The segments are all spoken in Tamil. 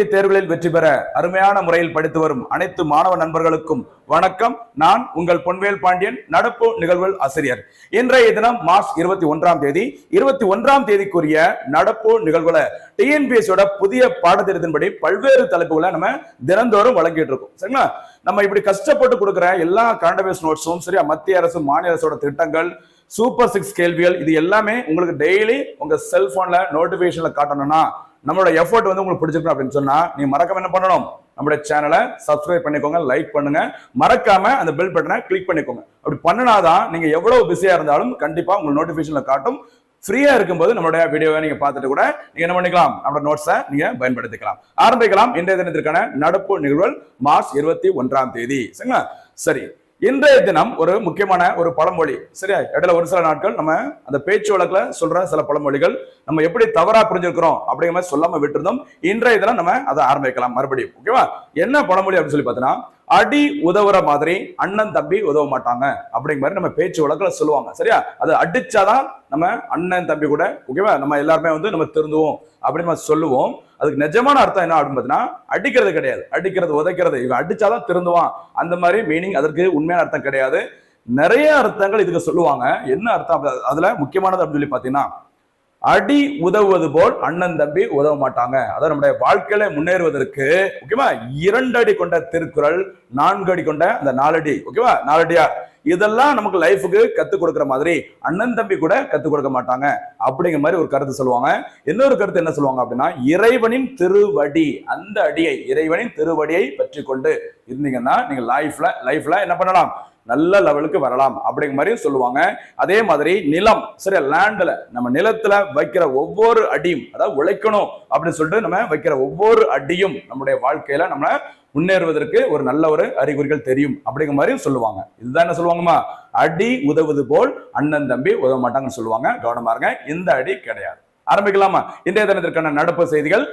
போட்டி தேர்வுகளில் வெற்றி பெற அருமையான முறையில் படித்து வரும் அனைத்து மாணவ நண்பர்களுக்கும் வணக்கம். நான் உங்கள் பொன்வேல் பாண்டியன் நடப்பு நிகழ்வுகள் ஆசிரியர். இன்றைய தினம் மார்ச் இருபத்தி ஒன்றாம் தேதி. இருபத்தி ஒன்றாம் தேதிக்குரிய நடப்பு நிகழ்வுகளை டிஎன்பிஎஸ்சியோட புதிய பாடத்திட்டத்தின்படி பல்வேறு தலைப்புகளை நம்ம தினந்தோறும் வழங்கிட்டு இருக்கோம். சரிங்களா? நம்ம இப்படி கஷ்டப்பட்டு கொடுக்குற எல்லா கரண்ட் அஃபேர்ஸ் நோட்ஸும் சரியா மத்திய அரசு மாநில அரசோட திட்டங்கள் சூப்பர் சிக்ஸ் கேள்விகள் இது எல்லாமே உங்களுக்கு டெய்லி உங்க செல்போன்ல நோட்டிபிகேஷன்ல காட்டணும்னா நம்மளோட எஃபோர்ட் வந்து உங்களுக்கு பிடிச்சிருக்கணும் அப்படின்னு சொன்னா நீ மறக்காம என்ன பண்ணணும்? நம்மளுடைய சேனலை சப்ஸ்கிரைப் பண்ணிக்கோங்க லைக் பண்ணுங்க. மறக்காம அந்த பெல் பட்டனை கிளிக் பண்ணிக்கோங்க. அப்படி பண்ணினாதான் நீங்க எவ்வளவு பிஸியா இருந்தாலும் கண்டிப்பா உங்களுக்கு நோட்டிபிகேஷன்ல காட்டும். ஃப்ரீயா இருக்கும்போது நம்மளுடைய வீடியோவை நீங்க பார்த்துட்டு கூட நீங்க என்ன பண்ணிக்கலாம்? நம்மளோட நோட்ஸை நீங்க பயன்படுத்திக்கலாம். ஆரம்பிக்கலாம். இன்றைய தினத்திற்கான நடப்பு நிகழ்வுகள் மார்ச் இருபத்தி ஒன்றாம் தேதி. சரிங்களா? சரி. இன்றைய தினம் ஒரு முக்கியமான ஒரு பழமொழி. சரியா? இடையில ஒரு சில நாட்கள் நம்ம அந்த பேச்சு வழக்குல சொல்ற சில பழமொழிகள் நம்ம எப்படி தவறா புரிஞ்சிருக்கிறோம் அப்படிங்கிற மாதிரி சொல்லாம விட்டுருந்தோம். இன்றைய தினம் நம்ம அதை ஆரம்பிக்கலாம் மறுபடியும். ஓகேவா என்ன பழமொழி அப்படின்னு சொல்லி பார்த்தீங்கன்னா அடி உதவுற மாதிரி அண்ணன் தம்பி உதவ மாட்டாங்க அப்படிங்கிற மாதிரி நம்ம பேச்சு வழக்கில் சொல்லுவாங்க. சரியா? அது அடிச்சாதான் நம்ம அண்ணன் தம்பி கூட ஓகேவா நம்ம எல்லாருமே வந்து நம்ம திருந்துவோம் அப்படின்னு நம்ம சொல்லுவோம். அதுக்கு நிஜமான அர்த்தம் என்ன அப்படின்னு பார்த்தீங்கன்னா அடிக்கிறது கிடையாது. அடிக்கிறது உதைக்கிறது இவன் அடிச்சாதான் திருந்துவான். அந்த மாதிரி மீனிங் அதற்கு உண்மையான அர்த்தம் கிடையாது. நிறைய அர்த்தங்கள் இதுக்கு சொல்லுவாங்க. என்ன அர்த்தம்? அதுல முக்கியமானது அப்படின்னு சொல்லி பார்த்தீங்கன்னா அடி உதவுவது போல் அண்ணன் தம்பி உதவ மாட்டாங்க. அதாவது நம்முடைய வாழ்க்கையில முன்னேறுவதற்கு ஓகேவா இரண்டு அடி கொண்ட திருக்குறள் நான்கு அடி கொண்ட அந்த நாலடி ஓகேவா நாலடியார். இதெல்லாம் நமக்கு லைஃபுக்கு கத்துக் கொடுக்குற மாதிரி அண்ணன் தம்பி கூட கத்துக் கொடுக்க மாட்டாங்க. அப்படிங்கிற மாதிரி ஒரு கருத்து சொல்லுவாங்க. இன்னொரு கருத்து என்ன சொல்லுவாங்க அப்படின்னா இறைவனின் திருவடி அந்த அடியை இறைவனின் திருவடியை பற்றி கொண்டு இருந்தீங்கன்னா நீங்க லைஃப்ல லைஃப்ல என்ன பண்ணலாம்? நல்ல லெவலுக்கு வரலாம். அப்படிங்கிற மாதிரி சொல்லுவாங்க. அதே மாதிரி நிலம் சரி லேண்ட்ல நம்ம நிலத்துல வைக்கிற ஒவ்வொரு அடியும் அதாவது உழைக்கணும் அப்படின்னு சொல்லிட்டு நம்ம வைக்கிற ஒவ்வொரு அடியும் நம்முடைய வாழ்க்கையில நம்ம முன்னேறுவதற்கு ஒரு நல்ல ஒரு அறிகுறிகள் தெரியும் அப்படிங்கிற மாதிரியும் சொல்லுவாங்க. இதுதான் என்ன சொல்லுவாங்கம்மா? அடி உதவுது போல் அண்ணன் தம்பி உதவ மாட்டாங்கன்னு சொல்லுவாங்க. கவனமா இருங்க இந்த அடி கிடையாது. ஆரம்பிக்கலாமா? இன்றைய தினத்திற்கான நடப்பு செய்திகள்.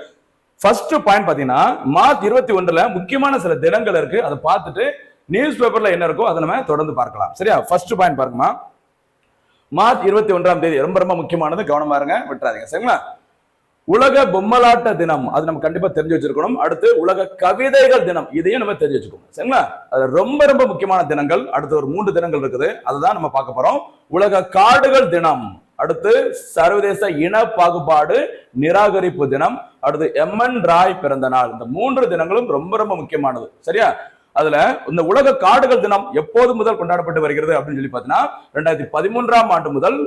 ஃபர்ஸ்ட் பாயிண்ட் பாத்தீங்கன்னா மார்ச் இருபத்தி ஒன்றுல முக்கியமான சில தினங்கள் இருக்கு. அதை பார்த்துட்டு நியூஸ் பேப்பர்ல என்ன இருக்கோ அதை நம்ம தொடர்ந்து பார்க்கலாம். சரியா? ஃபர்ஸ்ட் பாயிண்ட் பாருங்கம்மா. மார்ச் இருபத்தி ஒன்றாம் தேதி ரொம்ப ரொம்ப முக்கியமானது. கவனமா இருங்க விட்டுறாதீங்க. சரிங்களா? உலக பொம்மலாட்ட தினம். அது நம்ம கண்டிப்பா தெரிஞ்சு வச்சிருக்கணும். அடுத்து உலக கவிதைகள் தினம். இதையும் நம்ம தெரிஞ்சு வச்சுக்கணும் சரிங்களா? அது ரொம்ப ரொம்ப முக்கியமான தினங்கள். அடுத்து ஒரு மூன்று தினங்கள் இருக்குது. அதுதான் நம்ம பார்க்க போறோம். உலக காடுகள் தினம். அடுத்து சர்வதேச இன பாகுபாடு நிராகரிப்பு தினம். அடுத்து எம்என் ராய் பிறந்த நாள். இந்த மூன்று தினங்களும் ரொம்ப ரொம்ப முக்கியமானது. சரியா? அதுல இந்த உலக காடுகள் தினம் எப்போது முதல் கொண்டாடப்பட்டு வருகிறது அப்படின்னு சொல்லி பார்த்தீங்கன்னா ரெண்டாயிரத்தி பதிமூன்றாம் ஆண்டு முதல்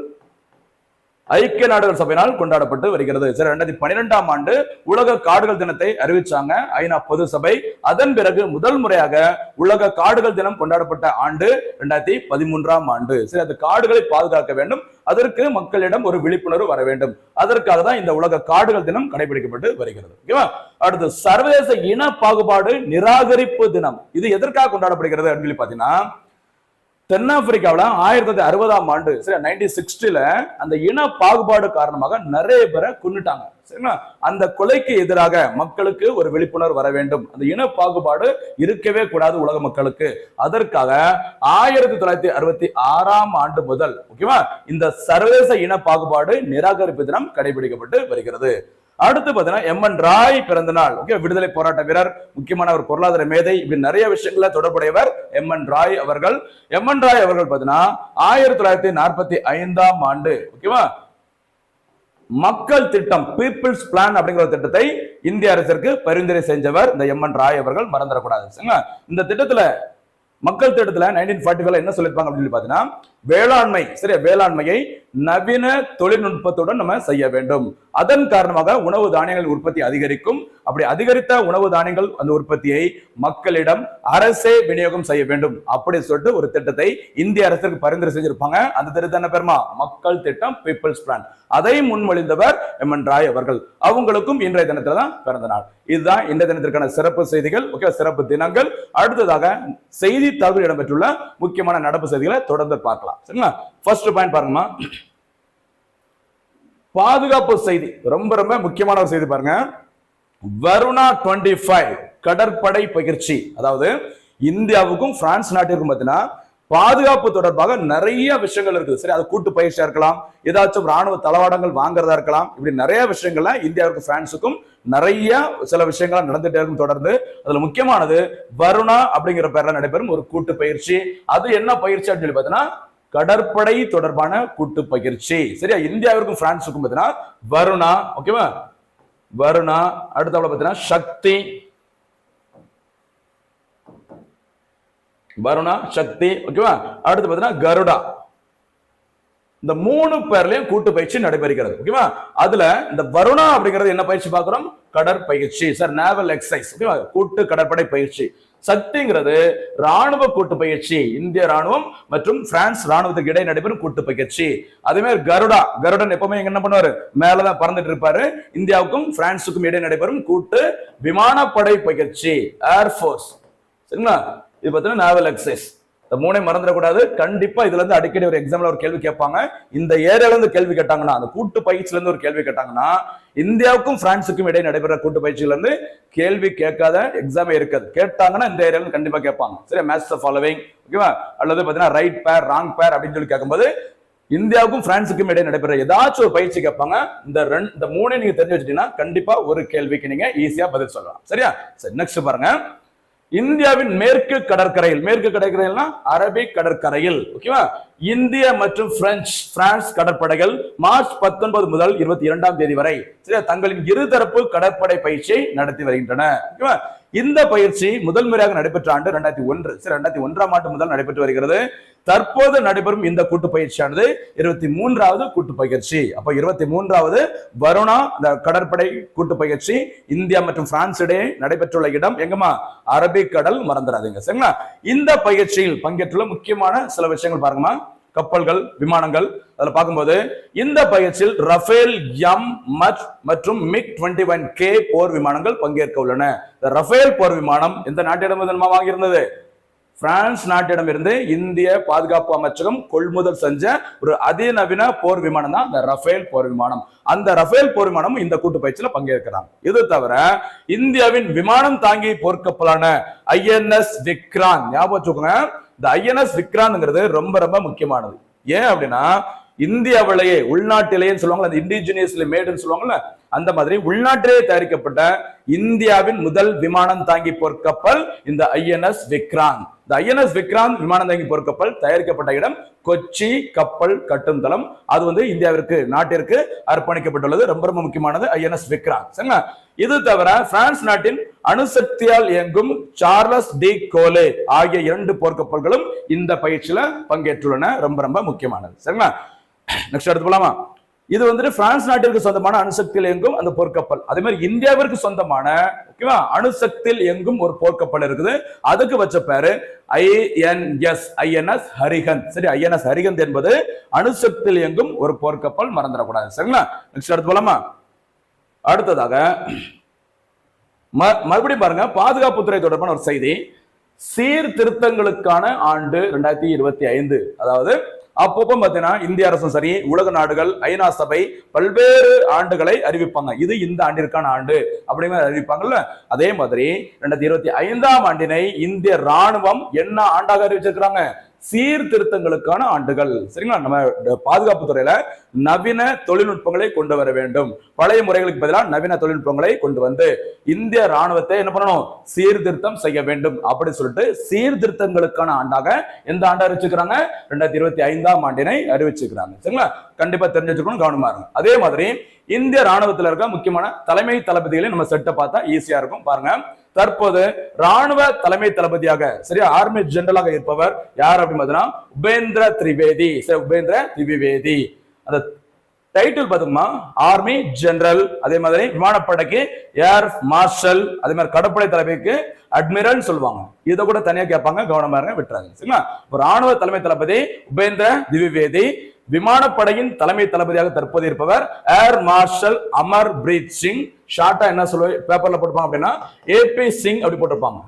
ஐக்கிய நாடுகள் சபையினால் கொண்டாடப்பட்டு வருகிறது. சரி ரெண்டாயிரத்தி பன்னிரெண்டாம் ஆண்டு உலக காடுகள் தினத்தை அறிவிச்சாங்க. ஐநா பொது சபை. அதன் பிறகு முதல் முறையாக உலக காடுகள் தினம் கொண்டாடப்பட்ட ஆண்டு ரெண்டாயிரத்தி பதிமூன்றாம் ஆண்டு. சரி அந்த காடுகளை பாதுகாக்க வேண்டும். அதற்கு மக்களிடம் ஒரு விழிப்புணர்வு வர வேண்டும். அதற்காக தான் இந்த உலக காடுகள் தினம் கடைபிடிக்கப்பட்டு வருகிறது. ஓகேவா அடுத்து சர்வதேச இன பாகுபாடு நிராகரிப்பு தினம். இது எதற்காக கொண்டாடப்படுகிறது அப்படின்னு சொல்லி பாத்தீங்கன்னா தென்னாப்பிரிக்காவில் ஆயிரத்தி தொள்ளாயிரத்தி அறுபதாம் ஆண்டு சரி நைன்டீன் சிக்ஸ்டில அந்த இன பாகுபாடு காரணமாக நிறைய பேரை கொன்னுட்டாங்க. சரிங்களா? அந்த கொலைக்கு எதிராக மக்களுக்கு ஒரு விழிப்புணர்வு வர வேண்டும். அந்த இன பாகுபாடு இருக்கவே கூடாது உலக மக்களுக்கு. அதற்காக ஆயிரத்தி தொள்ளாயிரத்தி அறுபத்தி ஆறாம் ஆண்டு முதல் ஓகேவா? இந்த சர்வதேச இன பாகுபாடு நிராகரிப்பு தினம் கடைபிடிக்கப்பட்டு வருகிறது. அடுத்து பாத்தீங்கன்னா எம்என் ராய் பிறந்த நாள். ஓகே விடுதலை போராட்ட வீரர் முக்கியமான ஒரு பொருளாதார மேதை இப்படி நிறைய விஷயங்கள தொடர்புடையவர் எம் என் ராய் அவர்கள். எம் என் ராய் அவர்கள் பாத்தீங்கன்னா ஆயிரத்தி தொள்ளாயிரத்தி நாற்பத்தி ஐந்தாம் ஆண்டு ஓகேவா மக்கள் திட்டம் பீப்புள்ஸ் பிளான் அப்படிங்கிற ஒரு திட்டத்தை இந்திய அரசிற்கு பரிந்துரை செஞ்சவர் இந்த எம் என் ராய் அவர்கள். மறந்துடக்கூடாது இந்த திட்டத்துல மக்கள் திட்டத்துல நைன்டீன் ஃபார்ட்டி ஃபைவ்ல என்ன சொல்லியிருப்பாங்க அப்படின்னு சொல்லி பாத்தீங்கன்னா வேளாண்மை சரியா? வேளாண்மையை நவீன தொழில்நுட்பத்துடன் நம்ம செய்ய வேண்டும். அதன் காரணமாக உணவு தானியங்கள் உற்பத்தி அதிகரிக்கும். அப்படி அதிகரித்த உணவு தானியங்கள் அந்த உற்பத்தியை மக்களிடம் அரசே விநியோகம் செய்ய வேண்டும் அப்படி சொல்லிட்டு ஒரு திட்டத்தை இந்திய அரசுக்கு பரிந்துரை செஞ்சிருப்பாங்க. அந்த திட்டத்தை என்ன பெருமா? மக்கள் திட்டம் பீப்புள்ஸ் பிளான் அதை முன்மொழிந்தவர் எம் என் ராய் அவர்கள். அவங்களுக்கும் இன்றைய தினத்துல தான் பிறந்த நாள். இதுதான் இன்றைய தினத்திற்கான சிறப்பு செய்திகள் ஓகே சிறப்பு தினங்கள். அடுத்ததாக செய்தித்தாள்கள் இடம்பெற்றுள்ள முக்கியமான நடப்பு செய்திகளை தொடர்ந்து பார்க்கலாம். சரிங்களா? ஃபர்ஸ்ட் பாயிண்ட் பாருங்கம்மா. பாதுகாப்பு செய்தி. ரொம்ப ரொம்ப முக்கியமான ஒரு செய்தி பாருங்க. வருணா டுவெண்ட்டி ஃபைவ் கடற்படை பயிற்சி. அதாவது இந்தியாவுக்கும் பிரான்ஸ் நாட்டிற்கும் பார்த்தீங்கன்னா பாதுகாப்பு தொடர்பாக நிறைய விஷயங்கள் இருக்குது. சரி அது கூட்டு பயிற்சியா இருக்கலாம் ஏதாச்சும் ராணுவ தளவாடங்கள் வாங்குறதா இருக்கலாம் இப்படி நிறைய விஷயங்கள்லாம் இந்தியாவுக்கும் பிரான்ஸுக்கும் நிறைய சில விஷயங்கள் நடந்துட்டே இருக்கும் தொடர்ந்து. அதுல முக்கியமானது வருணா அப்படிங்கிற பேர்ல நடைபெறும் ஒரு கூட்டு பயிற்சி. அது என்ன பயிற்சி அப்படின்னு சொல்லி பார்த்தீங்கன்னா கடற்படை தொடர்பான கூட்டு பயிற்சி. சரியா? இந்தியாவிற்கும் பிரான்ஸுக்கும் பார்த்தீங்கன்னா வருணா ஓகேவா வருணா அடுத்தவள பார்த்தீங்கன்னா சக்தி. வருணா சக்தி ஓகேவா அடுத்து பார்த்தீங்கன்னா கருடா. இந்த மூணு பேர்லயும் கூட்டு பயிற்சி நடைபெறுகிறது ஓகேவா அதுல இந்த வருணா அப்படிங்கிறது என்ன பயிற்சி பார்க்கிறோம்? கடற்பயிற்சி சார் நேவல் எக்ஸசைஸ் ஓகேவா கூட்டு கடற்படை பயிற்சி. சக்திங்கிறது ராணுவ கூட்டு பயிற்சி இந்திய ராணுவம் மற்றும் பிரான்ஸ் ராணுவத்துக்கு இடையே நடைபெறும் கூட்டு பயிற்சி. அதே மாதிரி கருடா கருடன் எப்பவுமே என்ன பண்ணுவாரு? மேலதான் பறந்துட்டு இருப்பாரு. இந்தியாவுக்கும் பிரான்ஸுக்கும் இடையே நடைபெறும் கூட்டு விமானப்படை பயிற்சி ஏர்ஃபோர்ஸ் சரிங்களா? இது பார்த்தீங்கன்னா நேவல் எக்ஸசைஸ் இந்த மூணை மறந்துடக்கூடாது. கண்டிப்பா இதுல இருந்து அடிக்கடி ஒரு எக்ஸாம்ல ஒரு கேள்வி கேட்பாங்க. இந்த ஏரியால இருந்து கேள்வி கேட்டாங்கன்னா அந்த கூட்டு பயிற்சியில இருந்து ஒரு கேள்வி கேட்டாங்கன்னா இந்தியாவுக்கும் பிரான்ஸுக்கும் இடையே நடைபெற கூட்டு பயிற்சியில இருந்து கேள்வி கேட்காத எக்ஸாமே இருக்காது. கேட்டாங்கன்னா இந்த ஏரியால கண்டிப்பா கேட்பாங்க. சரி மேட்ச் ஃபாலோவிங் ஓகேவா அல்லது பாத்தீங்கன்னா ரைட் பேர் ராங் பேர் அப்படின்னு சொல்லி கேட்கும்போது இந்தியாவுக்கும் பிரான்ஸுக்கும் இடையே நடைபெற ஏதாச்சும் ஒரு பயிற்சி கேட்பாங்க. இந்த ரெண்டு இந்த மூணை நீங்க தெரிஞ்சு வச்சுட்டீங்கன்னா கண்டிப்பா ஒரு கேள்விக்கு நீங்க ஈஸியா பதில் சொல்லலாம். சரியா? சரி நெக்ஸ்ட் பாருங்க. இந்தியாவின் மேற்கு கடற்கரையில் மேற்கு கடற்கரையில்னா அரபிக் கடற்கரையில் ஓகேவா இந்திய மற்றும் பிரெஞ்சு பிரான்ஸ் கடற்படைகள் மார்ச் பத்தொன்பது முதல் இருபத்தி இரண்டாம் தேதி வரை தங்களின் இருதரப்பு கடற்படை பயிற்சியை நடத்தி வருகின்றன ஓகேவா இந்த பயிற்சி முதல் முறையாக நடைபெற்ற ஆண்டு ரெண்டாயிரத்தி ஒன்று சரி ரெண்டாயிரத்தி ஒன்றாம் ஆண்டு முதல் நடைபெற்று வருகிறது. தற்போது நடைபெறும் இந்த கூட்டு பயிற்சியானது இருபத்தி மூன்றாவது கூட்டு பயிற்சி. அப்ப இருபத்தி மூன்றாவது வருணா இந்த கடற்படை கூட்டு பயிற்சி. இந்தியா மற்றும் பிரான்ஸ் இடையே நடைபெற்றுள்ள இடம் எங்கம்மா? அரபிக் கடல் மறந்துடாதீங்க சரிங்களா? இந்த பயிற்சியில் பங்கேற்றுள்ள முக்கியமான சில விஷயங்கள் பாருங்கம்மா. கப்பல்கள் விமானங்கள் அதில் பார்க்கும்போது இந்த பயிற்சியில் ரஃபேல் எம் மச் மற்றும் மிக் டுவெண்ட்டி ஒன் கே போர் விமானங்கள் பங்கேற்க உள்ளன. ரஃபேல் போர் விமானம் எந்த நாட்டிடம் வாங்கியிருந்தது? பிரான்ஸ் நாட்டிடமிருந்து இந்திய பாதுகாப்பு அமைச்சகம் கொள்முதல் செஞ்ச ஒரு அதிநவீன போர் விமானம் தான் இந்த ரஃபேல் போர் விமானம். அந்த ரஃபேல் போர் விமானமும் இந்த கூட்டு பயிற்சியில பங்கேற்கிறாங்க இது தவிர இந்தியாவின் விமானம் தாங்கி போர்க்கப்பலான ஐஎன்எஸ் விக்ராந்த். ஞாபகம் வச்சுக்கோங்க இந்த ஐஎன்எஸ் விக்ராந்த்ங்கிறது ரொம்ப ரொம்ப முக்கியமானது. ஏன் அப்படின்னா இந்தியாவிலேயே உள்நாட்டிலேயே சொல்லுவாங்கல்ல அந்த இண்டிஜினியஸ்ல மேடுன்னு சொல்லுவாங்கல்ல அந்த மாதிரி உள்நாட்டிலேயே தயாரிக்கப்பட்ட இந்தியாவின் முதல் விமானம் தாங்கி போர்க்கப்பல் இந்த ஐஎன்எஸ் விக்ராந்த். இந்த ஐஎன்எஸ் விக்ராந்த் விமானந்தாங்கி போர்க்கப்பல் தயாரிக்கப்பட்ட இடம் கொச்சி கப்பல் கட்டும் தளம் அது வந்து இந்தியாவிற்கு நாட்டிற்கு அர்ப்பணிக்கப்பட்டுள்ளது. ரொம்ப ரொம்ப முக்கியமானது ஐஎன்எஸ் விக்ராந்த் சரிங்களா? இது தவிர பிரான்ஸ் நாட்டின் அணுசக்தியால் இயங்கும் சார்லஸ் டி கோலே ஆகிய இரண்டு போர்க்கப்பல்களும் இந்த பயிற்சியில பங்கேற்றுள்ளன. ரொம்ப ரொம்ப முக்கியமானது. சரிங்களா? நெக்ஸ்ட் எடுத்து போலாமா? இது வந்துட்டு பிரான்ஸ் நாட்டிற்கு சொந்தமான அணுசக்தியில் இயங்கும் அந்த போர்க்கப்பல். அதே மாதிரி இந்தியாவிற்கு சொந்தமான ஓகேவா? அணுசக்தியில் இயங்கும் ஒரு போர்க்கப்பல் இருக்குது. அதுக்கு வச்ச பேரு ஐஎன்எஸ் ஐஎன்எஸ் ஹரிகந்த். சரி ஐஎன்எஸ் ஹரிகந்த் என்பது அணுசக்தியில் இயங்கும் ஒரு போர்க்கப்பல் மறந்துடக்கூடாது. சரிங்களா? நெக்ஸ்ட் அடுத்து போலாமா? அடுத்ததாக ம- மறுபடியும் பாருங்க பாதுகாப்புத்துறை தொடர்பான ஒரு செய்தி. சீர்திருத்தங்களுக்கான ஆண்டு ரெண்டாயிரத்தி இருபத்தி ஐந்து அதாவது அப்பப்போ பார்த்தீங்கன்னா இந்திய அரசும் சரி உலக நாடுகள் ஐநா சபை பல்வேறு ஆண்டுகளை அறிவிப்பாங்க. இது இந்த ஆண்டிற்கான ஆண்டு அப்படிங்கிற அறிவிப்பாங்கல்ல? அதே மாதிரி ரெண்டாயிரத்தி இருபத்தி ஐந்தாம் ஆண்டினை இந்திய ராணுவம் என்ன ஆண்டாக அறிவிச்சிருக்கிறாங்க? சீர்திருத்தங்களுக்கான ஆண்டுகள். சரிங்களா? நம்ம பாதுகாப்பு துறையில நவீன தொழில்நுட்பங்களை கொண்டு வர வேண்டும். பழைய முறைகளுக்கு பதிலாக நவீன தொழில்நுட்பங்களை கொண்டு வந்து இந்திய ராணுவத்தை என்ன பண்ணணும்? சீர்திருத்தம் செய்ய வேண்டும். அப்படி சொல்லிட்டு சீர்திருத்தங்களுக்கான ஆண்டாக எந்த ஆண்டு அறிவிச்சுக்கிறாங்க ரெண்டாயிரத்தி இருபத்தி ஐந்தாம் ஆண்டினை அறிவிச்சுக்கிறாங்க சரிங்களா? கண்டிப்பா தெரிஞ்சுக்கணும் கவனமா இருக்கும் அதே மாதிரி இந்திய ராணுவத்துல இருக்க முக்கியமான தலைமை தளபதிகளை நம்ம செட்டை பார்த்தா ஈஸியா இருக்கும். பாருங்க. தற்போது ராணுவ தலைமை தளபதியாக சரியா ஆர்மி ஜெனரலாக இருப்பவர் யார் அப்படின்னு பார்த்தீங்கன்னா உபேந்திர திரிவேதி. சரி உபேந்திர திரிவேதி. அந்த டைட்டில் பார்த்தோம்னா ஆர்மி ஜெனரல் அதே மாதிரி விமானப்படைக்கு ஏர் மார்ஷல் அதே மாதிரி கடற்படை தலைமைக்கு அட்மிரல் சொல்லுவாங்க. இதை கூட தனியா கேட்பாங்க கவனமாக விட்டுறாங்க சரிங்களா? ஒரு ராணுவ தலைமை தளபதி உபேந்திர திவிவேதி விமானப்படையின் தலைமை தளபதியாக தற்போது இருப்பவர் ஏர் மார்ஷல் அமர் பிரீத் சிங் ஷார்ட்டா என்ன சொல்லுவ பேப்பர்ல போட்டிருப்பாங்க அப்படின்னா ஏபி சிங் அப்படி போட்டிருப்பாங்க.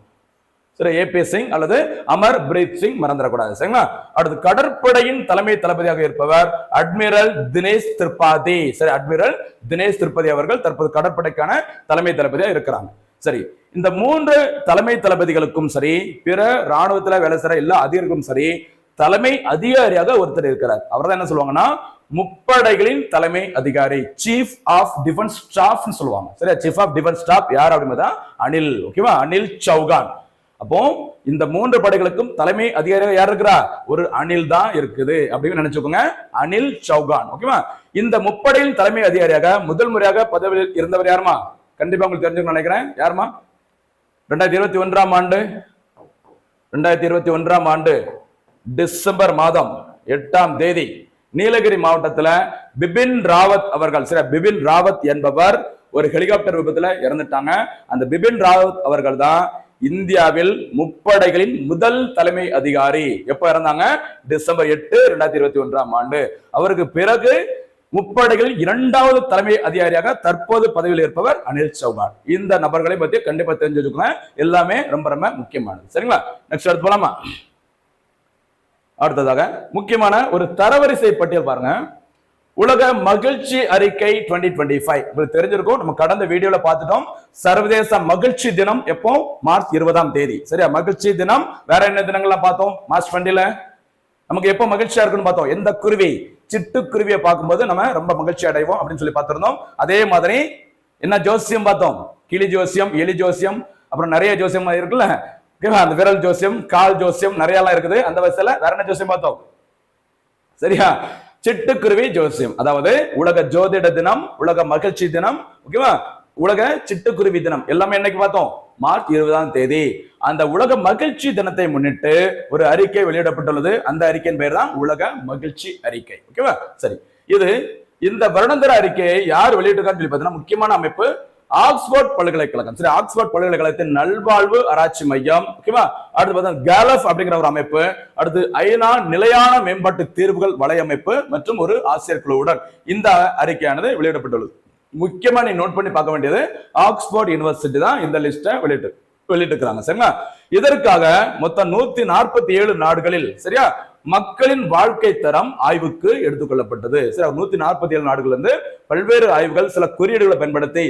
சரி ஏபி சிங் அல்லது அமர் பிரீத் சிங் மறந்துடக்கூடாது சரிங்களா? அடுத்து கடற்படையின் தலைமை தளபதியாக இருப்பவர் அட்மிரல் தினேஷ் திரிபாதி சரி அட்மிரல் தினேஷ் திரிபாதி அவர்கள் தற்போது கடற்படைக்கான தலைமை தளபதியாக இருக்கிறாங்க. சரி இந்த மூன்று தலைமை தளபதிகளுக்கும் சரி பிற ராணுவத்தில் வேலை செய்கிற எல்லா அதிகாரிகளுக்கும் சரி தலைமை அதிகாரியாக ஒருத்தர் இருக்கிறார். அவர் தான் என்ன சொல்லுவாங்கன்னா முப்படைகளின் தலைமை அதிகாரி சீஃப் ஆஃப் டிஃபென்ஸ் ஸ்டாஃப்னு சொல்லுவாங்க. சரியா? சீஃப் ஆஃப் டிஃபென்ஸ் ஸ்டாஃப் யார் அப்படின்னா அனில். ஓகேவா அனில் சௌகான். அப்போ இந்த மூன்று படைகளுக்கும் தலைமை அதிகாரியாக யார் இருக்கிறா? ஒரு அனில் தான் இருக்குது அப்படின்னு நினைச்சுக்கோங்க. அனில் சௌகான். ஓகேவா இந்த முப்படையின் தலைமை அதிகாரியாக முதல் முறையாக பதவியில் இருந்தவர் யாருமா? கண்டிப்பா உங்களுக்கு தெரிஞ்சுக்கணும்னு நினைக்கிறேன். யாருமா? ரெண்டாயிரத்தி இருபத்தி ஒன்றாம் ஆண்டு. ரெண்டாயிரத்தி இருபத்தி ஒன்றாம் ஆண்டு. டிசம்பர் மாதம் எட்டாம் தேதி நீலகிரி மாவட்டத்தில் பிபின் ராவத் அவர்கள் சில பிபின் ராவத் என்பவர் ஒரு ஹெலிகாப்டர் விபத்தில் இறந்துட்டாங்க. அந்த பிபின் ராவத் அவர்கள் தான் இந்தியாவில் முப்படைகளின் முதல் தலைமை அதிகாரி. எப்ப இறந்தாங்க? டிசம்பர் எட்டு ரெண்டாயிரத்தி இருபத்தி ஒன்றாம் ஆண்டு. அவருக்கு பிறகு முப்படைகளில் இரண்டாவது தலைமை அதிகாரியாக தற்போது பதவியில் இருப்பவர் அனில் சௌகான். இந்த நபர்களை பத்தி கண்டிப்பா தெரிஞ்சு வச்சுக்கோங்க எல்லாமே ரொம்ப ரொம்ப முக்கியமானது. சரிங்களா? நெக்ஸ்ட் எடுத்து போலாமா? அடுத்ததாக முக்கியமான ஒரு தரவரிசை பட்டியல் பாருங்க. உலக மகிழ்ச்சி அறிக்கை 2025 டுவெண்ட்டி ஃபைவ் உங்களுக்கு தெரிஞ்சிருக்கும் நம்ம கடந்த வீடியோல பார்த்துட்டோம். சர்வதேச மகிழ்ச்சி தினம் எப்போ? மார்ச் இருபதாம் தேதி. சரியா? மகிழ்ச்சி தினம். வேற என்ன தினங்கள்லாம் பார்த்தோம்? மார்ச் டுவெண்ட்டில நமக்கு எப்போ மகிழ்ச்சியா இருக்குன்னு பார்த்தோம்? எந்த குருவி? சிட்டுக்குருவியை பார்க்கும்போது நம்ம ரொம்ப மகிழ்ச்சி அடைவோம் அப்படின்னு சொல்லி பார்த்துருந்தோம். அதே மாதிரி என்ன ஜோசியம் பார்த்தோம்? கிளி ஜோசியம் எலி ஜோசியம் அப்புறம் நிறைய ஜோசியம் இருக்குல்ல? ஓகேவா? அந்த விரல் ஜோசியம் கால் ஜோசியம் நிறைய எல்லாம் இருக்குது. அந்த வயசுல வேற என்ன ஜோசியம் பார்த்தோம்? சரியா? சிட்டுக்குருவி ஜோசியம். அதாவது உலக ஜோதிட தினம் உலக மகிழ்ச்சி தினம் ஓகேவா? உலக சிட்டுக்குருவி தினம். எல்லாமே என்னைக்கு பார்த்தோம்? மார்ச் இருபதாம் தேதி. அந்த உலக மகிழ்ச்சி தினத்தை முன்னிட்டு ஒரு அறிக்கை வெளியிடப்பட்டுள்ளது. அந்த அறிக்கையின் பெயர் தான் உலக மகிழ்ச்சி அறிக்கை. ஓகேவா? சரி. இது இந்த வருடாந்திர அறிக்கையை யார் வெளியிட்டிருக்கான்னு சொல்லி பார்த்தீங்கன்னா முக்கியமான அமைப்பு ஆக்ஸ்போர்ட் பல்கலைக்கழகம். சரி ஆக்ஸ்போர்ட் பல்கலைக்கழகத்தின் நல்வாழ்வு ஆராய்ச்சி மையம் ஓகேவா? அடுத்து பார்த்தா கேலப் அப்படிங்கிற ஒரு அமைப்பு அடுத்து ஐநா நிலையான மேம்பாட்டு தீர்வுகள் வலையமைப்பு மற்றும் ஒரு ஆசிரியர் குழுவுடன். இந்த அறிக்கையானது வெளியிடப்பட்டுள்ளது. முக்கியமா நீ நோட் பண்ணி பார்க்க வேண்டியது ஆக்ஸ்போர்ட் யூனிவர்சிட்டி தான் இந்த லிஸ்ட்டை வெளியிட்டு வெளியிட்டிருக்கிறாங்க சரிங்களா? இதற்காக மொத்தம் நூத்தி நாற்பத்தி ஏழு நாடுகளில் சரியா? மக்களின் வாழ்க்கை தரம் ஆய்வுக்கு எடுத்துக்கொள்ளப்பட்டது சரி நூத்தி நாற்பத்தி ஏழு நாடுகள் இருந்து பல்வேறு ஆய்வுகள் சில குறியீடுகளை பயன்படுத்தி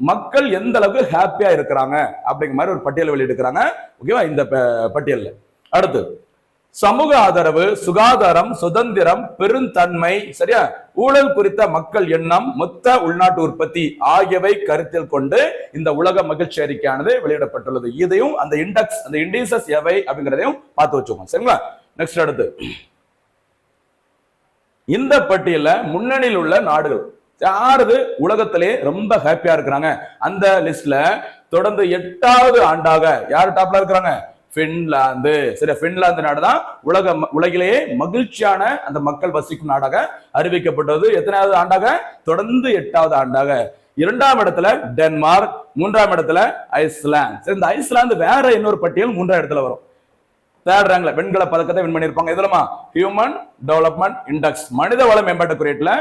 மக்கள் எந்த அளவுக்கு ஹாப்பியா இருக்கிறாங்க அப்படிங்கிற மாதிரி ஒரு பட்டியல் வெளியிட்டிருக்கிறாங்க. ஓகேவா இந்த ப- பட்டியல்ல. அடுத்து சமூக ஆதரவு சுகாதாரம் சுதந்திரம் பெருந்தன்மை சரியா? ஊழல் குறித்த மக்கள் எண்ணம் மொத்த உள்நாட்டு உற்பத்தி ஆகியவை கருத்தில் கொண்டு இந்த உலக மகிழ்ச்சி அறிக்கையானது வெளியிடப்பட்டுள்ளது. இதையும் அந்த இண்டெக்ஸ் அந்த இண்டீசஸ் எவை அப்படிங்கிறதையும் பார்த்து வச்சுக்கோங்க. சரிங்களா? நெக்ஸ்ட் அடுத்து இந்த பட்டியல முன்னணியில் உள்ள நாடுகள். யாருது? உலகத்திலே ரொம்ப ஹாப்பியா இருக்கிறாங்க. அந்த லிஸ்ட்ல தொடர்ந்து எட்டாவது ஆண்டாக யார் டாப்ல இருக்கிறாங்க? பின்லாந்து சரி பின்லாந்து நாடு தான் உலக உலகிலேயே மகிழ்ச்சியான அந்த மக்கள் வசிக்கும் நாடாக அறிவிக்கப்பட்டது. எத்தனாவது ஆண்டாக? தொடர்ந்து எட்டாவது ஆண்டாக. இரண்டாம் இடத்துல டென்மார்க் மூன்றாம் இடத்துல ஐஸ்லாந்து சரி இந்த ஐஸ்லாந்து வேற இன்னொரு பட்டியல் மூன்றாம் இடத்துல வரும். தேர்ட் ரேங்க்ல வெண்கல பதக்கத்தை வின் பண்ணியிருப்பாங்க. இதுலமா ஹியூமன் டெவலப்மெண்ட் இண்டெக்ஸ் மனித வள மேம்பாட்டு குறியீட்டுல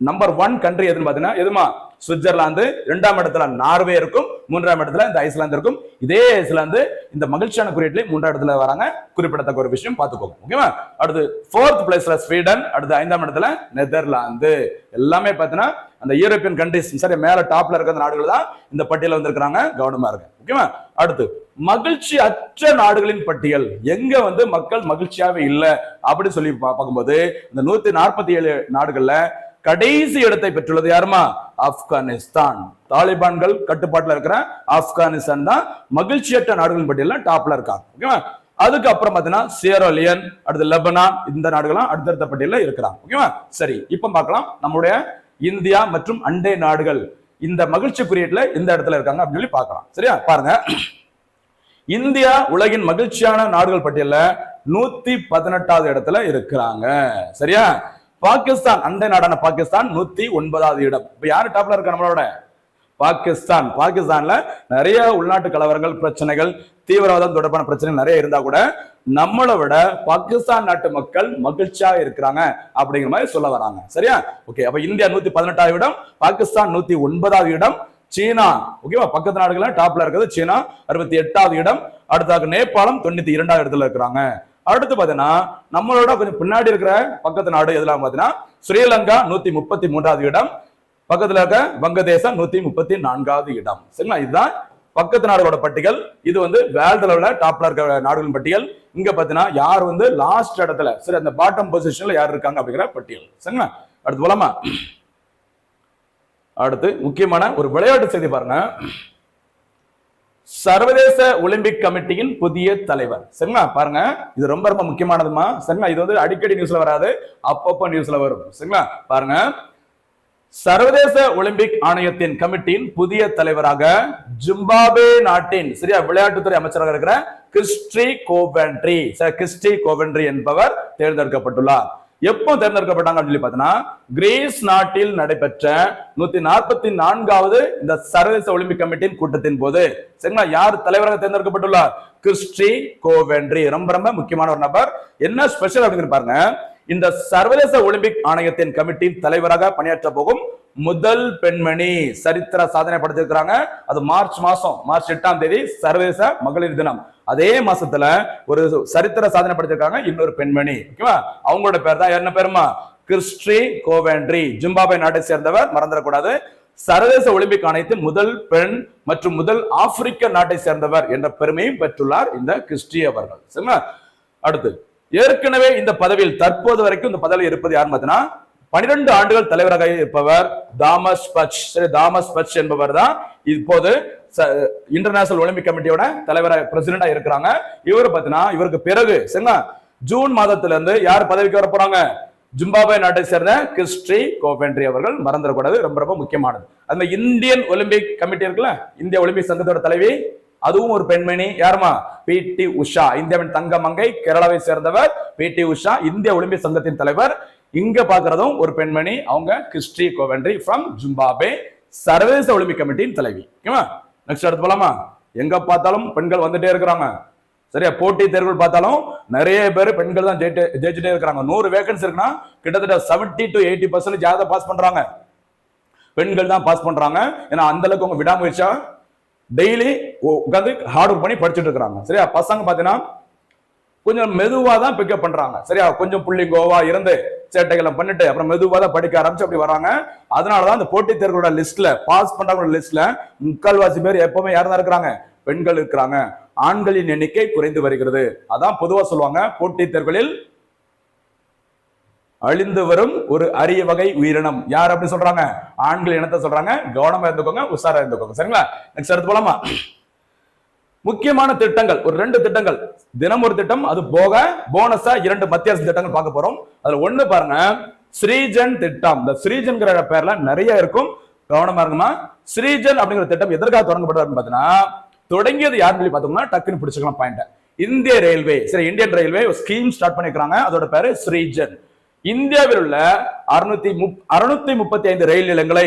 நம்பர் ஒன் கண்ட்ரி எதுன்னு பாத்தீங்கன்னா எதுமா சுவிட்சர்லாந்து. இரண்டாம் இடத்துல நார்வே இருக்கும். மூன்றாம் இடத்துல இந்த ஐஸ்லாந்து இருக்கும். இதே ஐஸ்லாந்து இந்த மகிழ்ச்சியான குறியீட்டுல மூன்றாம் இடத்துல வராங்க. குறிப்பிடத்தக்க ஒரு விஷயம் பார்த்துக்கோங்க. ஓகேவா அடுத்து ஃபோர்த் பிளேஸ்ல ஸ்வீடன் அடுத்து ஐந்தாம் இடத்துல நெதர்லாந்து. எல்லாமே பார்த்தீங்கன்னா அந்த யூரோப்பியன் கண்ட்ரிஸ் சரி மேல டாப்ல இருக்கிற நாடுகள் தான் இந்த பட்டியல வந்திருக்கிறாங்க. கவனமா இருக்கு ஓகேவா அடுத்து மகிழ்ச்சி அற்ற நாடுகளின் பட்டியல். எங்க வந்து மக்கள் மகிழ்ச்சியாவே இல்லை? அப்படின்னு சொல்லி பா- பார்க்கும்போது இந்த நூத்தி நாற்பத்தி ஏழு நாடுகள்ல கடைசி இடத்தை பெற்றுள்ளது யாருமா? ஆப்கானிஸ்தான். தாலிபான்கள் கட்டுப்பாட்டுல இருக்கிற ஆப்கானிஸ்தான் தான் மகிழ்ச்சியற்ற நாடுகள் பட்டியல்ல டாப்ல இருக்காங்க. ஓகேவா அதுக்கப்புறம் பாத்தீங்கன்னா சியரோலியன் அடுத்து லெபனான் இந்த நாடுகள்லாம் அடுத்தடுத்த பட்டியல்ல இருக்கிறாங்க. ஓகேவா சரி இப்ப பார்க்கலாம். நம்முடைய இந்தியா மற்றும் அண்டை நாடுகள் இந்த மகிழ்ச்சி குறியீட்டில் இந்த இடத்துல இருக்காங்க அப்படின்னு சொல்லி பார்க்கலாம். சரியா? பாருங்க. இந்தியா உலகின் மகிழ்ச்சியான நாடுகள் பட்டியல்ல நூத்தி பதினெட்டாவது இடத்துல இருக்கிறாங்க. சரியா? பாகிஸ்தான் அண்டை நாடான பாகிஸ்தான் நூத்தி ஒன்பதாவது இடம். இப்ப யாரு டாப்ல இருக்க நம்மளோட? பாகிஸ்தான். பாகிஸ்தான்ல நிறைய உள்நாட்டு கலவரங்கள் பிரச்சனைகள் தீவிரவாதம் தொடர்பான பிரச்சனைகள் நிறைய இருந்தா கூட நம்மளை விட பாகிஸ்தான் நாட்டு மக்கள் மகிழ்ச்சியா இருக்கிறாங்க அப்படிங்கிற மாதிரி சொல்ல வராங்க. சரியா? ஓகே அப்ப இந்தியா நூத்தி பதினெட்டாவது இடம் பாகிஸ்தான் நூத்தி ஒன்பதாவது இடம் சீனா ஓகேவா பக்கத்து நாடுகள்லாம் டாப்ல இருக்கிறது சீனா அறுபத்தி எட்டாவது இடம். அடுத்தாக நேபாளம் தொண்ணூத்தி இரண்டாவது இடத்துல இருக்கிறாங்க. அடுத்து பாத்தீங்கன்னா நம்மளோட கொஞ்சம் பின்னாடி இருக்கிற பக்கத்து நாடு எதெல்லாம் பாத்தீங்கன்னா ஸ்ரீலங்கா நூத்தி முப்பத்தி மூன்றாவது இடம் பக்கத்துல இருக்க வங்கதேசம் நூத்தி முப்பத்தி நான்காவது இடம். சரிங்களா? இதுதான் பக்கத்து நாடுகளோட பட்டியல். இது வந்து வேர்ல்டு லெவலில் டாப்ல இருக்கிற நாடுகளின் பட்டியல். இங்க பாத்தீங்கன்னா யார் வந்து லாஸ்ட் இடத்துல சரி அந்த பாட்டம் பொசிஷன்ல யார் இருக்காங்க அப்படிங்கிற பட்டியல். சரிங்களா? அடுத்து போலாமா? அடுத்து முக்கியமான ஒரு விளையாட்டு செய்தி பாருங்க. சர்வதேச ஒலிம்பிக் கமிட்டியின் புதிய தலைவர். சரிங்களா? பாருங்க. இது ரொம்ப ரொம்ப முக்கியமானதுமா? சரிங்களா? இது வந்து அடிக்கடி நியூஸ்ல வராது. அப்பப்போ நியூஸ்ல வரும். சரிங்களா? பாருங்க. சர்வதேச ஒலிம்பிக் ஆணையத்தின் கமிட்டியின் புதிய தலைவராக ஜிம்பாபே நாட்டின் சரியா விளையாட்டுத்துறை அமைச்சராக இருக்கிற கிறிஸ்டி கோவென்ட்ரி சரி கிறிஸ்டி கோவென்ட்ரி என்பவர் தேர்ந்தெடுக்கப்பட்டுள்ளார். எப்போ தேர்ந்தெடுக்கப்பட்டாங்க அப்படின்னு சொல்லி பார்த்தீங்கன்னா கிரீஸ் நாட்டில் நடைபெற்ற நூத்தி நாற்பத்தி நான்காவது இந்த சர்வதேச ஒலிம்பிக் கமிட்டியின் கூட்டத்தின் போது சரிங்களா? யார் தலைவராக தேர்ந்தெடுக்கப்பட்டுள்ளார்? கிறிஸ்டி கோவென்ட்ரி ரொம்ப ரொம்ப முக்கியமான ஒரு நபர். என்ன ஸ்பெஷல் அப்படின்னு பாருங்க. இந்த சர்வதேச ஒலிம்பிக் ஆணையத்தின் கமிட்டியின் தலைவராக பணியாற்ற போகும் முதல் பெண்மணி சரித்திர சாதனை படுத்திருக்கிறாங்க. அது மார்ச் மாசம் மார்ச் எட்டாம் தேதி சர்வதேச மகளிர் தினம். அதே மாசத்துல ஒரு சரித்திர சாதனை படுத்திருக்காங்க இன்னொரு பெண்மணி. ஓகேவா? அவங்களோட பேர் தான் என்ன பேருமா? கிறிஸ்டி கோவேண்ட்ரி. ஜிம்பாபே நாட்டை சேர்ந்தவர் மறந்துடக்கூடாது. சர்வதேச ஒலிம்பிக் ஆணையத்தின் முதல் பெண் மற்றும் முதல் ஆப்பிரிக்க நாட்டை சேர்ந்தவர் என்ற பெருமையும் பெற்றுள்ளார் இந்த கிறிஸ்டி அவர்கள். சரிங்களா? அடுத்து. ஏற்கனவே இந்த பதவியில் தற்போது வரைக்கும் இந்த பதவியில் இருப்பது யார் பார்த்தீங்கன்னா பனிரெண்டு ஆண்டுகள் தலைவராக இருப்பவர் தாமஸ் பச் சரி தாமஸ் பச் என்பவர் தான் இப்போது இன்டர்நேஷனல் ஒலிம்பிக் கமிட்டியோட தலைவராக பிரசிடண்டா இருக்கிறாங்க. இவர் பார்த்தீங்கன்னா இவருக்கு பிறகு சரிங்களா ஜூன் மாதத்துல இருந்து யார் பதவிக்கு வர போறாங்க? ஜிம்பாபே நாட்டை சேர்ந்த கிறிஸ்டி கோபென்ட்ரி அவர்கள் மறந்துடக்கூடாது ரொம்ப ரொம்ப முக்கியமானது. அந்த இந்தியன் ஒலிம்பிக் கமிட்டி இருக்குல்ல இந்திய ஒலிம்பிக் சங்கத்தோட தலைவி அதுவும் ஒரு பெண்மணி. யாருமா பி. டி. உஷா. இந்தியாவின் தங்க மங்கை கேரளாவை சேர்ந்தவர் பி. டி. உஷா. இந்திய ஒலிம்பிக் சங்கத்தின் தலைவர். இங்க பாக்குறதும் ஒரு பெண்மணி. அவங்க கிறிஸ்டி கோவென்ட்ரி ஃப்ரம் ஜிம்பாபே சர்வதேச ஒலிம்பிக் கமிட்டியின் தலைவி. ஓகேவா? நெக்ஸ்ட் அடுத்து போலாமா? எங்க பார்த்தாலும் பெண்கள் வந்துட்டே இருக்கிறாங்க. சரியா? போட்டி தேர்வுகள் பார்த்தாலும் நிறைய பேர் பெண்கள் தான் ஜெயிட்டு ஜெயிச்சுட்டே இருக்கிறாங்க. நூறு வேகன்ஸ் இருக்குன்னா கிட்டத்தட்ட செவன்டி டு எயிட்டி பர்சன்ட் ஜாத பாஸ் பண்றாங்க. பெண்கள் தான் பாஸ் பண்றாங்க. ஏன்னா அந்த அளவுக்கு அவங்க விடாமுயற்சியா? டெய்லி உட்காந்து ஹார்ட் ஒர்க் பண்ணி படிச்சுட்டு இருக்கிறாங்க. சரியா? பசங்க பாத்தீங்கன்னா கொஞ்சம் மெதுவா தான் பிக்கப் பண்றாங்க. சரியா? கொஞ்சம் புள்ளி கோவா இருந்து சேட்டைகளை பண்ணிட்டு அப்புறம் மெதுவாக தான் படிக்க ஆரம்பிச்சு அப்படி வராங்க. அதனாலதான் அந்த போட்டித் தேர்வுகளோட லிஸ்ட்ல பாஸ் பண்றவங்களோட லிஸ்ட்ல முக்கால்வாசி பேர் எப்பவுமே யார் தான் இருக்கிறாங்க? பெண்கள் இருக்கிறாங்க. ஆண்களின் எண்ணிக்கை குறைந்து வருகிறது. அதான் பொதுவா சொல்லுவாங்க. போட்டித் தேர்வுகளில் அழிந்து வரும் ஒரு அரிய வகை உயிரினம். யார் அப்படி சொல்றாங்க? ஆண்கள் இனத்தை சொல்றாங்க. கவனமா இருந்துக்கோங்க உஷாரா இருந்துக்கோங்க. சரிங்களா? நெக்ஸ்ட் அடுத்து போலாமா? முக்கியமான திட்டங்கள். ஒரு ரெண்டு திட்டங்கள். தினம் ஒரு திட்டம் அது போக போனஸா இரண்டு மத்திய அரசு திட்டங்கள் பார்க்க போறோம். அதுல ஒண்ணு பாருங்க ஸ்ரீஜன் திட்டம். இந்த ஸ்ரீஜன்கிற பேர்ல நிறைய இருக்கும். கவனமா இருக்குமா ஸ்ரீஜன் அப்படிங்கிற திட்டம் எதற்காக தொடங்கப்பட்டதுன்னு பார்த்தீங்கன்னா தொடங்கியது யாருன்னு சொல்லி பார்த்தோம்னா டக்குன்னு பிடிச்சிக்கலாம் பாயிண்ட் இந்திய ரயில்வே. சரி இந்தியன் ரயில்வே ஒரு ஸ்கீம் ஸ்டார்ட் பண்ணிருக்காங்க அதோட பேரு ஸ்ரீஜன். இந்தியாவில் உள்ள அறுநூத்தி அறுநூத்தி முப்பத்தி ஐந்து ரயில் நிலையங்களை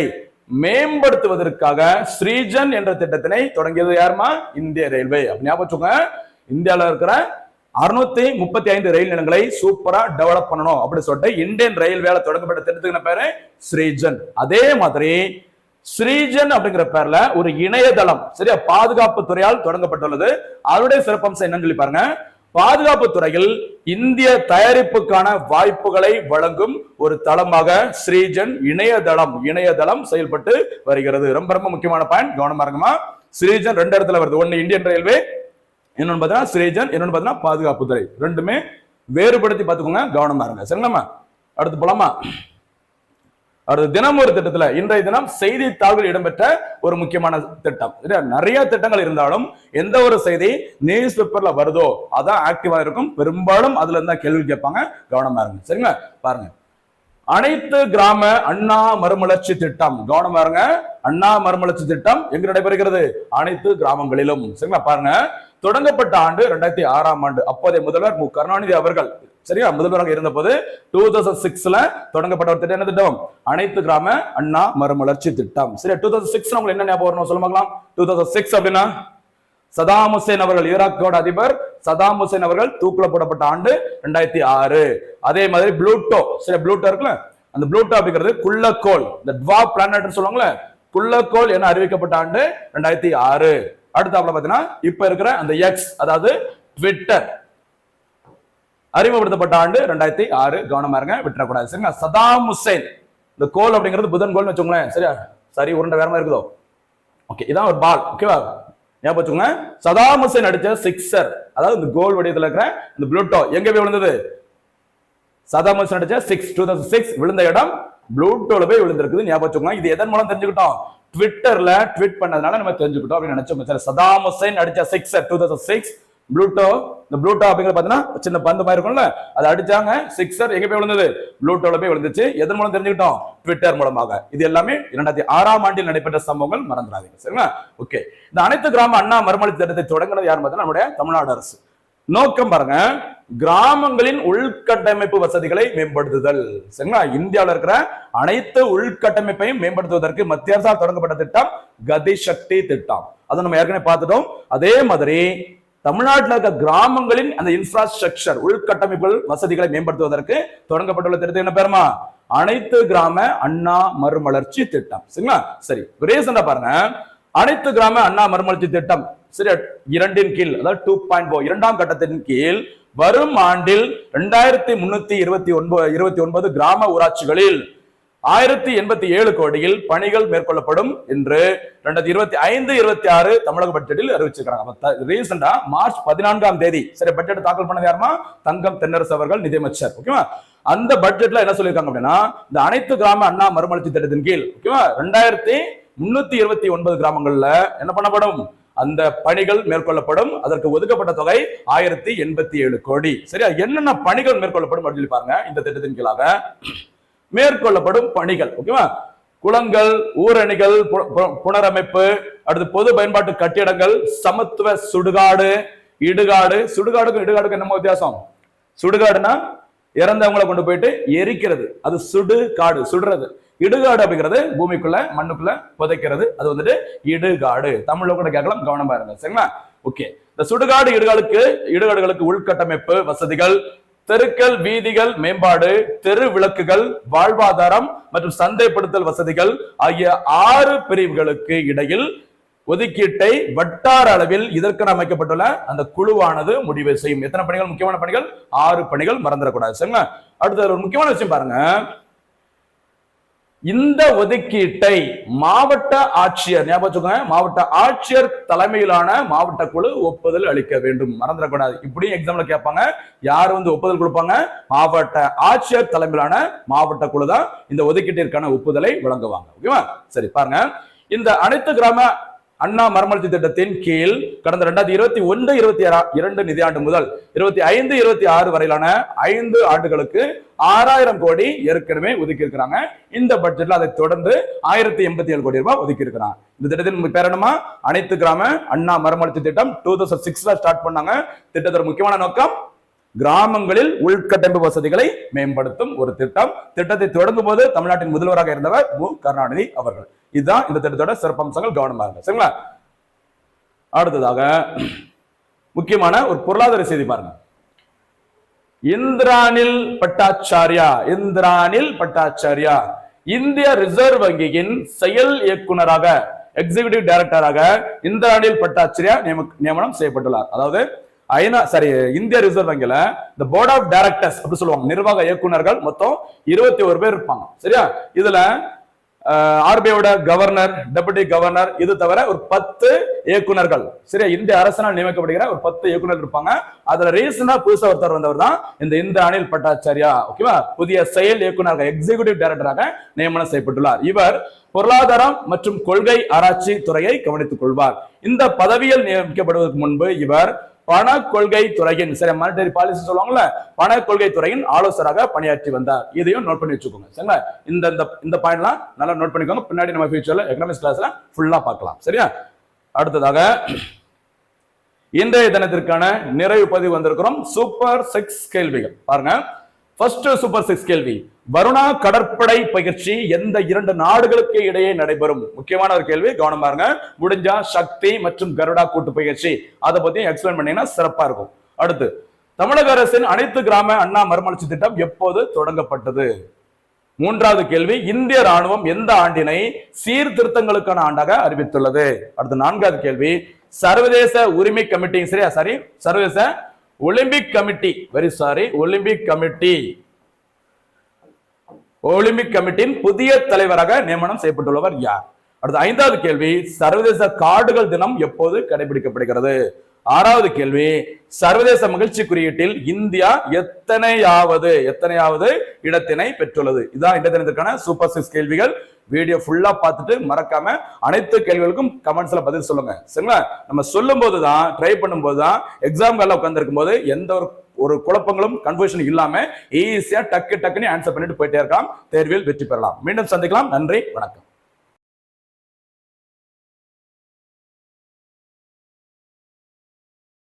மேம்படுத்துவதற்காக ஸ்ரீஜன் என்ற திட்டத்தினை தொடங்கியது யாருமா? இந்திய ரயில்வே. ஞாபகம் இந்தியாவில் இருக்கிற அறுநூத்தி முப்பத்தி ஐந்து ரயில் நிலையங்களை சூப்பரா டெவலப் பண்ணணும் அப்படின்னு சொல்லிட்டு இந்தியன் ரயில்வேல தொடங்கப்பட்ட திட்டத்துக்கு பேரு? ஸ்ரீஜன். அதே மாதிரி ஸ்ரீஜன் அப்படிங்கிற பேர்ல ஒரு இணையதளம் சரியா? பாதுகாப்பு துறையால் தொடங்கப்பட்டுள்ளது. அதனுடைய சிறப்பம்சம் என்னன்னு சொல்லி பாருங்க. பாதுகாப்பு துறையில் இந்திய தயாரிப்புக்கான வாய்ப்புகளை வழங்கும் ஒரு தளமாக ஸ்ரீஜன் இணையதளம் இணையதளம் செயல்பட்டு வருகிறது. ரொம்ப ரொம்ப முக்கியமான பாயிண்ட் கவனமா இருக்குமா ஸ்ரீஜன் ரெண்டு இடத்துல வருது. ஒன்னு இந்தியன் ரயில்வே இன்னொன்னு பார்த்தீங்கன்னா ஸ்ரீஜன் இன்னொன்னு பார்த்தீங்கன்னா பாதுகாப்பு துறை. ரெண்டுமே வேறுபடுத்தி பார்த்துக்கோங்க. கவனமா இருங்க. சரிங்களா அடுத்து போலாமா? அடுத்து தினம் ஒரு திட்டத்துல இன்றைய தினம் செய்தித்தாள்கள் இடம்பெற்ற ஒரு முக்கியமான திட்டம். நிறைய திட்டங்கள் இருந்தாலும் எந்த ஒரு செய்தி நியூஸ் பேப்பர்ல வருதோ அதான் ஆக்டிவா இருக்கும். பெரும்பாலும் அதுல இருந்தா கேள்வி கேட்பாங்க. கவனமா இருங்க. சரிங்களா? பாருங்க. அனைத்து கிராம அண்ணா மறுமலர்ச்சி திட்டம். கவனம் பாருங்க. அண்ணா மறுமலர்ச்சி திட்டம் எங்க நடைபெறுகிறது? அனைத்து கிராமங்களிலும். சரிங்களா? பாருங்க. தொடங்கப்பட்ட ஆண்டு ரெண்டாயிரத்தி ஆறாம் ஆண்டு. அப்போதைய முதல்வர் மு. கருணாநிதி அவர்கள் சரியா? முதல்வராக இருந்தபோது டூ தௌசண்ட் சிக்ஸ்ல தொடங்கப்பட்ட ஒரு திட்டம் என்ன திட்டம்? அனைத்து கிராம அண்ணா மறுமலர்ச்சி திட்டம். சரியா? டூ தௌசண்ட் சிக்ஸ் உங்களுக்கு என்ன ஞாபகம் வரணும்? சொல்ல டூ தௌசண்ட் சிக்ஸ் அப்படின்னா சதாம் ஹுசேன் அவர்கள் ஈராக்கோட அதிபர். சதாம் ஹுசேன் அவர்கள் தூக்கில் போடப்பட்ட ஆண்டு ரெண்டாயிரத்தி ஆறு. அதே மாதிரி ப்ளூட்டோ சரி ப்ளூட்டோ இருக்குல்ல அந்த ப்ளூட்டோ அப்படிங்கிறது குள்ளக்கோள். இந்த டுவா பிளானட்னு சொல்லுவாங்கல்ல குள்ளக்கோள் என அறிவிக்கப்பட்ட ஆண்டு ரெண்டாயிரத்தி ஆறு. அடுத்தாப்புல பாத்தீங்கன்னா இப்ப இருக்கிற அந்த எக்ஸ் அதாவது ட்விட்டர் அறிமுகப்படுத்தப்பட்ட ஆண்டு ரெண்டாயிரத்தி ஆறு. கவனமா இருங்க விட்டுறக்கூடாது. சரிங்களா? Saddam Hussein. இந்த கோல் அப்படிங்கிறது புதன் கோல்னு வச்சுக்கோங்களேன். சரியா? சரி உருண்டை வேற மாதிரி இருக்குதோ? ஓகே இதான் ஒரு பால். ஓகேவா ஞாபகம் வச்சுக்கோங்க. சதாம் ஹுசேன் அடிச்ச சிக்ஸர் அதாவது இந்த கோல் வடிவத்தில் இருக்கிற இந்த ப்ளூட்டோ எங்க போய் விழுந்தது? சதாம் ஹுசேன் அடிச்ச சிக்ஸ் டூ தௌசண்ட் சிக்ஸ் விழுந்த இடம் ப்ளூட்டோல போய் விழுந்திருக்குது ஞாபகம் இது எதன் மூலம் தெரிஞ்சுக்கிட்டோம்? ட்விட்டர்ல ட்வீட் பண்ணதுனால நம்ம தெரிஞ்சுக்கிட்டோம் அப்படின்னு நினைச்சோம். சரி சதாம் ஹுசேன் அடிச்ச sixer two thousand six Pluto இந்த ப்ளூட்டோ அப்படிங்கிற பாத்தீங்கன்னா சின்ன பந்து மாதிரி இருக்கும்ல அதை அடிச்சாங்க சிக்ஸர் எங்க போய் விழுந்தது? ப்ளூட்டோல போய் விழுந்துச்சு. எதன் மூலம் தெரிஞ்சுக்கிட்டோம்? ட்விட்டர் மூலமாக. இது எல்லாமே இரண்டாயிரத்தி ஆறாம் ஆண்டில் நடைபெற்ற சம்பவங்கள் மறந்துடாதீங்க. சரிங்களா? ஓகே இந்த அனைத்து கிராம அண்ணா மறுமொழி திட்டத்தை தொடங்கினது யார் பார்த்தீங்கன்னா நம்முடைய தமிழ்நாடு அரசு. நோக்கம் பாருங்க கிராமங்களின் உள்கட்டமைப்பு வசதிகளை மேம்படுத்துதல். சரிங்களா? இந்தியாவில் இருக்கிற அனைத்து உள்கட்டமைப்பையும் மேம்படுத்துவதற்கு மத்திய அரசால் தொடங்கப்பட்ட திட்டம் கதி சக்தி திட்டம். அதை நம்ம ஏற்கனவே பார்த்துட்டோம். அதே மாதிரி தமிழ்நாட்டில் இருக்க கிராமங்களின் அந்த இன்ஃப்ராஸ்ட்ரக்சர் உள்கட்டமைப்புகள் வசதிகளை மேம்படுத்துவதற்கு தொடங்கப்பட்டுள்ள திட்டத்தை என்ன பேருமா? அனைத்து கிராம அண்ணா மறுமலர்ச்சி திட்டம். சரிங்களா? சரி ரீசெண்டா பாருங்க. அனைத்து கிராம அண்ணா மறுமலர்ச்சி திட்டம். சரி இரண்டின் கீழ் அதாவது டூ பாயிண்ட் oh, இரண்டாம் கட்டத்தின் கீழ் வரும் ஆண்டில் இரண்டாயிரத்தி முன்னூத்தி இருபத்தி ஒன்பது இருபத்தி ஒன்பது கிராம ஊராட்சிகளில் ஆயிரத்தி எண்பத்தி ஏழு கோடியில் பணிகள் மேற்கொள்ளப்படும் என்று ரெண்டாயிரத்தி இருபத்தி ஐந்து இருபத்தி ஆறு தமிழக பட்ஜெட்டில் அறிவிச்சிருக்காங்க ரீசெண்டா மார்ச் பதினான்காம் தேதி சரி பட்ஜெட் தாக்கல் பண்ணது யாருமா தங்கம் தென்னரசு அவர்கள் நிதியமைச்சர் ஓகேவா அந்த பட்ஜெட்ல என்ன சொல்லியிருக்காங்க அப்படின்னா இந்த அனைத்து கிராம அண்ணா மறுமலர்ச்சி திட்டத்தின் கீழ் ஓகேவா ரெண்டாயிரத்தி முன்னூத்தி இருபத்தி ஒன்பது கிராமங்கள்ல என்ன பண்ணப்படும்? அந்த பணிகள் மேற்கொள்ளப்படும். அதற்கு ஒதுக்கப்பட்ட தொகை ஆயிரத்தி எண்பத்தி ஏழு கோடி. சரியா? என்னென்ன பணிகள் மேற்கொள்ளப்படும் அப்படின்னு சொல்லி பாருங்க இந்த திட்டத்தின் கீழாக. மேற்கொள்ளப்படும் பணிகள் ஓகேவா குளங்கள் ஊரணிகள் பு- புனரமைப்பு அடுத்து பொது பயன்பாட்டு கட்டிடங்கள் சமத்துவ சுடுகாடு இடுகாடு. சுடுகாடுக்கும் இடுகாடுக்கும் என்னமோ வித்தியாசம்? சுடுகாடுனா இறந்தவங்களை கொண்டு போயிட்டு எரிக்கிறது. அது சுடு காடு சுடுறது. இடுகாடு அப்படிங்கிறது பூமிக்குள்ள மண்ணுக்குள்ள புதைக்கிறது. அது வந்துட்டு இடுகாடு. தமிழ்ல கூட கேட்கலாம் கவனமா இருங்க. சரிங்களா? ஓகே இந்த சுடுகாடு இடுகாடுக்கு இடுகாடுகளுக்கு உள்கட்டமைப்பு வசதிகள் தெருக்கள் வீதிகள் மேம்பாடு தெரு விளக்குகள் வாழ்வாதாரம் மற்றும் சந்தைப்படுத்தல் வசதிகள் ஆகிய ஆறு பிரிவுகளுக்கு இடையில் ஒதுக்கீட்டை வட்டார அளவில் இதற்கென அமைக்கப்பட்டுள்ள அந்த குழுவானது முடிவு செய்யும். எத்தனை பணிகள்? முக்கியமான பணிகள்? ஆறு பணிகள் மறந்துடக்கூடாது. சரிங்களா? அடுத்த ஒரு முக்கியமான விஷயம் பாருங்க. இந்த ஒதுக்கீட்டை மாவட்ட ஆட்சியர் ஞாபகம் மாவட்ட ஆட்சியர் தலைமையிலான மாவட்ட குழு ஒப்புதல் அளிக்க வேண்டும். மறந்துடக்கூடாது இப்படியும் எக்ஸாம்ல கேட்பாங்க. யார் வந்து ஒப்புதல் கொடுப்பாங்க? மாவட்ட ஆட்சியர் தலைமையிலான மாவட்ட குழு தான் இந்த ஒதுக்கீட்டிற்கான ஒப்புதலை வழங்குவாங்க. ஓகேவா? சரி பாருங்க. இந்த அனைத்து கிராம அண்ணா மரமலர்ச்சி திட்டத்தின் கீழ் கடந்த ரெண்டாயிரத்தி இருபத்தி ஒன்று இருபத்தி இரண்டு நிதியாண்டு முதல் இருபத்தி ஐந்து இருபத்தி ஆறு வரையிலான ஐந்து ஆண்டுகளுக்கு ஆறாயிரம் கோடி ஏற்கனவே ஒதுக்கி இருக்கிறாங்க. இந்த பட்ஜெட்ல அதை தொடர்ந்து ஆயிரத்தி எண்பத்தி ஏழு கோடி ரூபாய் ஒதுக்கி இருக்கிறாங்க. இந்த திட்டத்தின் பேர் என்னமா அனைத்து கிராம அண்ணா மரமலர்ச்சி திட்டம் டூ தௌசண்ட் சிக்ஸ்ல ஸ்டார்ட் பண்ணாங்க. திட்டத்தோட முக்கியமான நோக்கம் கிராமங்களில் உள்கட்டமைப்பு வசதிகளை மேம்படுத்தும் ஒரு திட்டம். திட்டத்தை தொடங்கும் போது தமிழ்நாட்டின் முதல்வராக இருந்தவர் மு. கருணாநிதி அவர்கள். இதுதான் இந்த திட்டத்தோட சிறப்பம்சங்கள் கவனமா சரிங்களா? அடுத்ததாக முக்கியமான ஒரு பொருளாதார செய்தி பாருங்க. இந்திரானில் பட்டாச்சாரியா இந்திரானில் பட்டாச்சாரியா. இந்திய ரிசர்வ் வங்கியின் செயல் இயக்குனராக எக்ஸிகியூட்டிவ் டைரக்டராக இந்திரானில் பட்டாச்சாரியா நியமனம் செய்யப்பட்டுள்ளார். அதாவது ஐநா சாரி இந்திய ரிசர்வ் வங்கியில இந்த போர்ட் ஆஃப் டைரக்டர்ஸ் அப்படி சொல்லுவாங்க. நிர்வாக இயக்குனர்கள் மொத்தம் இருபத்தி ஒரு பேர் இருப்பாங்க. சரியா? இதுல ஆர்பிஐயோட கவர்னர் டெபுட்டி கவர்னர் இது தவிர ஒரு பத்து இயக்குனர்கள் சரியா? இந்திய அரசினால் நியமிக்கப்படுகிற ஒரு பத்து இயக்குனர்கள் இருப்பாங்க. அதுல ரீசனா புதுசா ஒருத்தர் வந்தவர் தான் இந்த இந்த அனில் பட்டாச்சாரியா. ஓகேவா புதிய செயல் இயக்குனராக எக்ஸிகியூட்டிவ் டைரக்டராக நியமனம் செய்யப்பட்டுள்ளார். இவர் பொருளாதாரம் மற்றும் கொள்கை ஆராய்ச்சி துறையை கவனித்துக் கொள்வார். இந்த பதவியில் நியமிக்கப்படுவதற்கு முன்பு இவர் பண கொள்கை துறையின் சரி மானிட்டரி பாலிசி சொல்லுவாங்கல்ல பண கொள்கை துறையின் ஆலோசகராக பணியாற்றி வந்தார். இதையும் நோட் பண்ணி வச்சுக்கோங்க. சரிங்களா? இந்த இந்த இந்த பாயிண்ட்லாம் நல்லா நோட் பண்ணிக்கோங்க. பின்னாடி நம்ம ஃபியூச்சர்ல எக்கனாமிக்ஸ் கிளாஸ்ல ஃபுல்லா பார்க்கலாம். சரியா? அடுத்ததாக இன்றைய தினத்திற்கான நிறைவு பதிவு வந்திருக்கிறோம். சூப்பர் சிக்ஸ் கேள்விகள். பாருங்க. ஃபர்ஸ்ட் சூப்பர் சிக்ஸ் கேள்வி. வருணா கடற்படை பயிற்சி எந்த இரண்டு நாடுகளுக்கு இடையே நடைபெறும்? முக்கியமான ஒரு கேள்வி கவனம் பாருங்க. முடிஞ்சா சக்தி மற்றும் கருடா கூட்டு பயிற்சி. அதை பத்தி எக்ஸ்பிளைன் பண்ணீங்கன்னா சிறப்பா இருக்கும். அடுத்து தமிழக அரசின் அனைத்து கிராம அண்ணா மறுமலர்ச்சி திட்டம் எப்போது தொடங்கப்பட்டது? மூன்றாவது கேள்வி இந்திய ராணுவம் எந்த ஆண்டினை சீர்திருத்தங்களுக்கான ஆண்டாக அறிவித்துள்ளது? அடுத்து நான்காவது கேள்வி சர்வதேச உரிமை கமிட்டி சரியா சாரி சர்வதேச Olympic committee very sorry Olympic committee Olympic கமிட்டியின் புதிய தலைவராக நியமனம் செய்யப்பட்டுள்ளவர் யார்? அடுத்த ஐந்தாவது கேள்வி சர்வதேச காடுகள் தினம் எப்போது கடைபிடிக்கப்படுகிறது? ஆறாவது கேள்வி சர்வதேச மகிழ்ச்சி குறியீட்டில் இந்தியா எத்தனையாவது எத்தனையாவது இடத்தினை பெற்றுள்ளது? இதான் இடத்தினத்திற்கான சூப்பர் சிக்ஸ் கேள்விகள். வீடியோ ஃபுல்லா பார்த்துட்டு மறக்காம அனைத்து கேள்விகளுக்கும் கமெண்ட்ஸ்ல பதில் சொல்லுங்க. சரிங்களா? நம்ம சொல்லும் போது தான் ட்ரை பண்ணும்போது தான் எக்ஸாம் கால உட்காந்துருக்கும் போது எந்த ஒரு ஒரு குழப்பங்களும் கன்ஃபியூஷன் இல்லாம ஈஸியா டக்கு டக்குன்னு ஆன்சர் பண்ணிட்டு போயிட்டே இருக்கலாம். தேர்வில் வெற்றி பெறலாம். மீண்டும் சந்திக்கலாம். நன்றி. வணக்கம்.